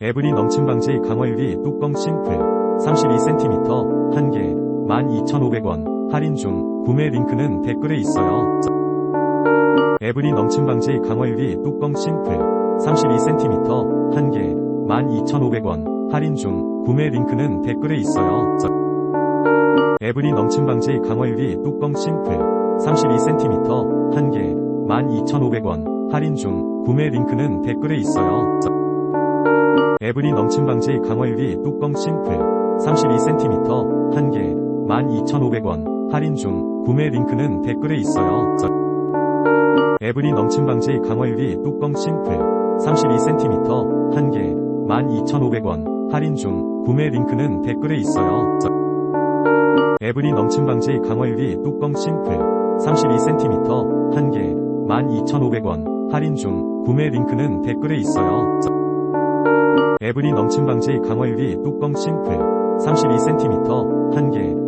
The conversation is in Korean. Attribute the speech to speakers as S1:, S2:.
S1: 에브리 넘침 방지 강화 유리 뚜껑 싱크. 32cm 1개 12,500원. 할인 중. 구매 링크는 댓글에 있어요. 에브리 넘침 방지 강화 유리 뚜껑 싱크. 32cm 1개 12,500원. 할인 중. 구매 링크는 댓글에 있어요. 에브리 넘침 방지 강화 유리 뚜껑 싱크. 32cm 1개 12,500원. 할인 중. 구매 링크는 댓글에 있어요. 에브리 넘침 방지 강화 유리 뚜껑 싱크. 32cm 1개 12,500원. 할인 중. 구매 링크는 댓글에 있어요. 에브리 넘침 방지 강화 유리 뚜껑 싱크. 32cm 1개 12,500원. 할인 중. 구매 링크는 댓글에 있어요. 에브리 넘침 방지 강화 유리 뚜껑 싱크. 32cm 1개 12,500원. 할인 중. 구매 링크는 댓글에 있어요. 에브리 넘침 방지 강화 유리 뚜껑 싱크 32cm 1개